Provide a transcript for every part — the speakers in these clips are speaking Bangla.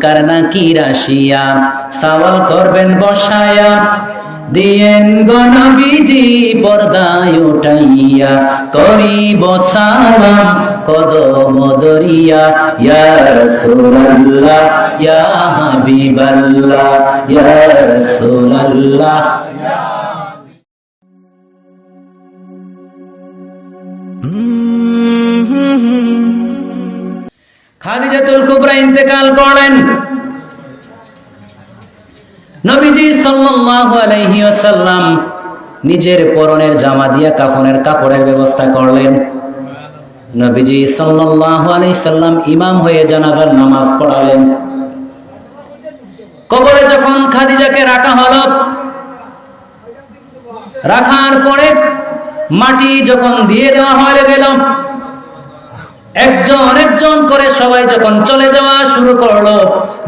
কার নাকি রাশিয়া? সওয়াল করবেন বসায়া। দিয়েন গণবিজি পর্দায় উঠাইয়া। করিব সালাম কদম দরিয়া। ইয়া রাসূলুল্লাহ, ইয়া হাবিবাল্লাহ, ইয়া রাসূলুল্লাহ। খাদিজাতুল কুবরা ইন্তেকাল করলেন। নবীজি সাল্লাল্লাহু আলাইহি ওয়াসাল্লাম নিজের পরনের জামা দিয়া কাফনের কাপড়ের ব্যবস্থা করলেন। নবীজি সাল্লাল্লাহু আলাইহি সাল্লাম ইমাম হয়ে জানাজার নামাজ পড়ালেন। কবরে যখন খাদিজাকে রাখা হলো, রাখার পরে মাটি যখন দিয়ে দেওয়া হয়ে গেল একজন একজন করে সবাই যখন চলে যাওয়া শুরু করল,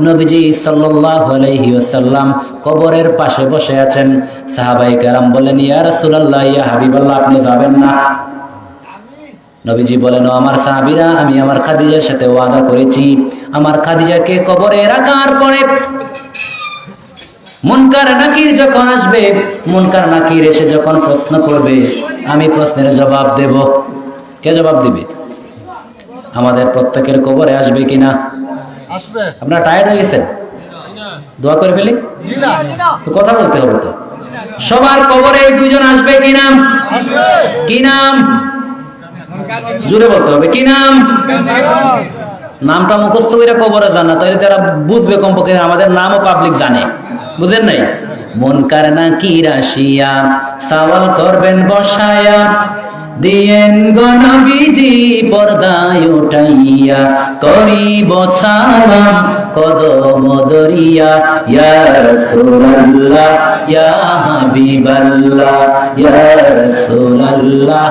নবীজি ওয়াসাল্লাম কবরের পাশে বসে আছেন। সাহাবাই কেরাম বলেন ইয়া রাসূলুল্লাহ, ইয়া হাবিবাল্লাহ, আপনি যাবেন না? নবীজি বলেন আমার সাহাবীরা, আমি আমার খাদিজার সাথে ওয়াদা করেছি। আমার খাদিজাকে কবরে রাখার পরে মুনকার নাকির যখন আসবে, মুনকার নাকির এসে যখন প্রশ্ন করবে, আমি প্রশ্নের জবাব দেব। কে জবাব দিবে? আমাদের প্রত্যেকের কবরে আসবে কিনা? আসবে। আপনারা টায়ার্ড হয়ে গেছেন? দোয়া করে ফেলি? তো কথা বলতে হবে তো। সবার কবরে এই দুইজন আসবে কি নাম? আসবে। কি নাম? জুড়ে বলতে হবে। কি নাম? নামটা মুখস্থ করে কবরে জানা তাহলে তারা বুঝবে কমপক্ষে আমাদের নামও পাবলিক জানে। বুঝেন নাই? মন কার না কি রাশিয়া সওয়াল করবেন বসায়া। দিয়েন গণবিজি পর্দায় উঠাইয়া করিব সালাম কদম দরিয়া। ইয়া রাসূলুল্লাহ ইয়া হাবিবাল্লাহ ইয়া রাসূলুল্লাহ।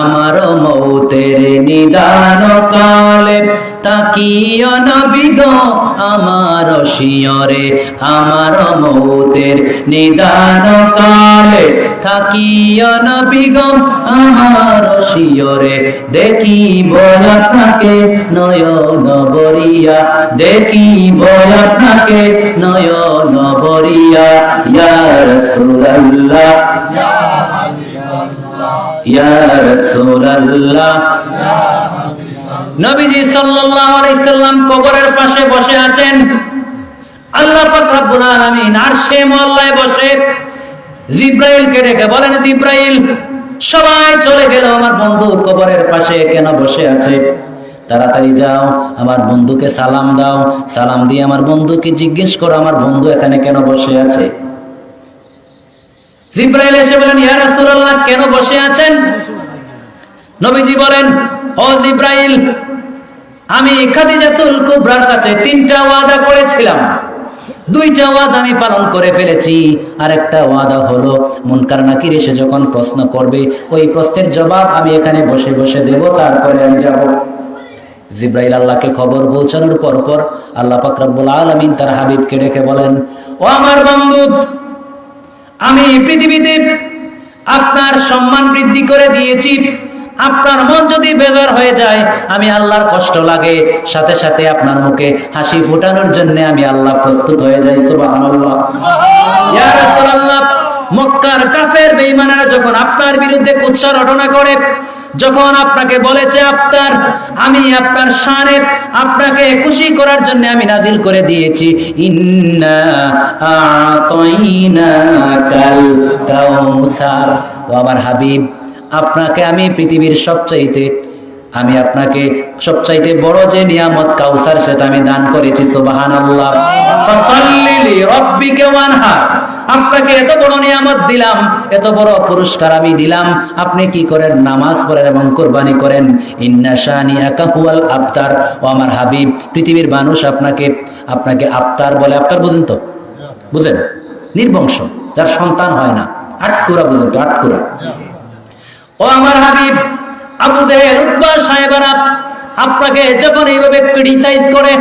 আমার মৌতের নিদান কালে তাকিয় নবিগ আমার শিয়রে, আমার মৌতের নিদান কালে থাকিয় নবিগ আমার শিয়রে। দেখি আপনাকে নয়ন বরিয়া দেখি আপনাকে নয়ন বরিয়া, ইয়া রাসূলুল্লাহ। ইয়া কবরের পাশে বসে আছেন। আল্লাহ বসে জিব্রাইলকে বলেন, জিব্রাইল, সবাই চলে গেল, আমার বন্ধু কবরের পাশে কেন বসে আছে? তাড়াতাড়ি যাও, আমার বন্ধুকে সালাম দাও, সালাম দিয়ে আমার বন্ধুকে জিজ্ঞেস করো, আমার বন্ধু এখানে কেন বসে আছে? জিব্রাইল এসে বলেন, ইয়া রাসূলুল্লাহ, কেন বসে আছেন? নবীজি বলেন, ও জিব্রাইল, আমি খাদিজাতুল কুবরার কাছে তিনটা ওয়াদা করেছিলাম। দুইটা ওয়াদা আমি পালন করে ফেলেছি। আর একটা ওয়াদা হলো, মুনকার নাকির এসে যখন প্রশ্ন করবে, ওই প্রশ্নের জবাব আমি এখানে বসে বসে দেব, তারপরে আমি যাব। জিব্রাইল আল্লাহকে খবর পৌঁছানোর পর পর আল্লাহ আলামিন তার হাবিবকে ডেকে বলেন, ও আমার বন্ধু আমি পৃথিবীতে আপনার সম্মান বৃদ্ধি করে দিয়েছি। আপনার মন যদি বেজার হয়ে যায় আমি আল্লাহর কষ্ট লাগে। সাথে সাথে আপনার মুখে হাসি ফুটানোর জন্য আমি আল্লাহ প্রস্তুত হয়ে যাই সুবহানাল্লাহ। ইয়া রাসূলুল্লাহ মক্কার কাফের বেঈমানেরা যখন আপনার বিরুদ্ধে কুৎসা রটনা করে যখন আপনাকে বলেছে আপনার আমি আপনার শানে আপনাকে খুশি করার জন্য আমি নাজিল করে দিয়েছি। ইন্না আমার হাবিব, আপনাকে আমি পৃথিবীর সবচাইতে আমি আপনাকে সবচাইতে বড় যে নিয়ামত কাউসার সেটা আমি দান করেছি লিরাব্বিকা ওয়ানহার আপনাকে এত বড় নিয়ামত দিলাম, এত বড় পুরস্কার আমি দিলাম, আপনি কি করেন? নামাজ পড়েন এবং কোরবানি করেন। ইন্না শানিয়াকা হুয়াল আফতার ও আমার হাবিব, পৃথিবীর মানুষ আপনাকে আপনাকে আফতার বলে। আফতার বুঝেন তো? বুঝেন? নির্বংশ। যার সন্তান হয় না। আটকুরা বুঝেন তো? আটকুরা। ও আমার হাবিব সাহেবারা আপনাকে যখন এইভাবে ক্রিটিসাইজ করে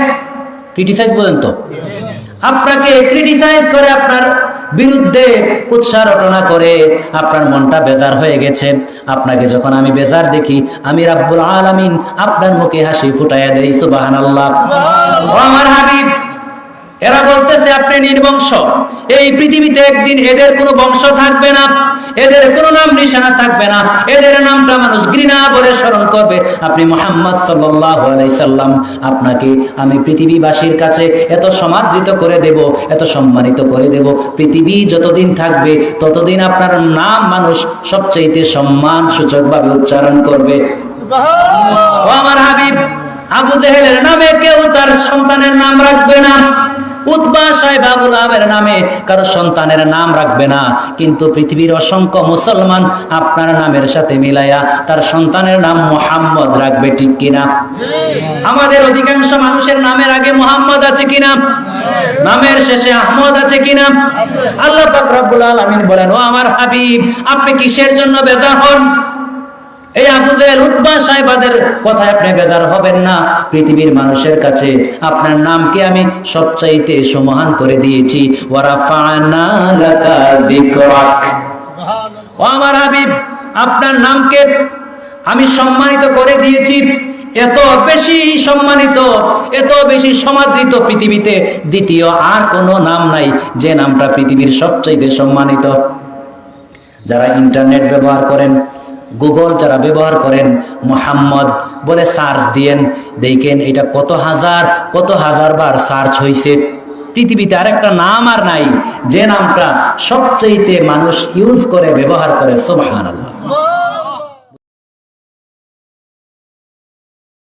ক্রিটিসাইজ বলেন তো? আপনাকে ক্রিটিসাইজ করে, আপনার বিরুদ্ধে উৎসাহ রটনা করে, আপনার মনটা বেজার হয়ে গেছে। আপনাকে যখন আমি বেজার দেখি, আমি রাব্বুল আলামিন আপনার মুখে হাসি ফুটাইয়া দেই, সুবহানাল্লাহ। আমার হাবিব, এরা বলতেছে আপনি নির্বংশ। এই পৃথিবীতে একদিন এদের কোনো বংশ থাকবে না। এদের কোনো নাম নিশানা থাকবে না। এদের নামটা মানুষ ঘৃণা বলে স্মরণ করবে। আপনি মোহাম্মদ সাল্লাম আপনাকে আমি পৃথিবীবাসীর কাছে এত সমাদৃত করে দেব এত সম্মানিত করে দেব। পৃথিবী যতদিন থাকবে ততদিন আপনার নাম মানুষ সবচাইতে সম্মান সূচকভাবে উচ্চারণ করবে। আমার হাবিব আবু জেহেলের নামে কেউ তার সন্তানের নাম রাখবে না। সাহেব আবুল আবের নামে কারও সন্তানের নাম রাখবে না। কিন্তু পৃথিবীর অসংখ্য মুসলমান আপনার নামের সাথে মিলাইয়া তার সন্তানের নাম মোহাম্মদ রাখবে ঠিক কিনা? আমাদের অধিকাংশ মানুষের নামের আগে মোহাম্মদ আছে কিনা? নামের শেষে আহমদ আছে কিনা? আল্লাহ পাক রব্বুল আলামিন বলেন, ও আমার হাবিব, আপনি কিসের জন্য বেজার হন? এই আবু জেহেল উতবা সাহেবাদের কথায় আপনি বেজার হবেন না। পৃথিবীর মানুষের কাছে আপনার নামকে আমি সবচাইতে সমাহান করে দিয়েছি। ও আমার হাবিব আপনার নামকে আমি সম্মানিত করে দিয়েছি। এত বেশি সম্মানিত এত বেশি সমাদৃত পৃথিবীতে দ্বিতীয় আর কোনো নাম নাই যে নামটা পৃথিবীর সবচাইতে সম্মানিত। যারা ইন্টারনেট ব্যবহার করেন গুগল যারা ব্যবহার করেন, মোহাম্মদ বলে সার্চ দিয়েন, দেখেন এটা কত হাজার কত হাজার বার সার্চ হয়েছে পৃথিবীতে আরেকটা নাম আর নাই, যে নামটা সবচাইতে মানুষ ইউজ করে, ব্যবহার করে সোভান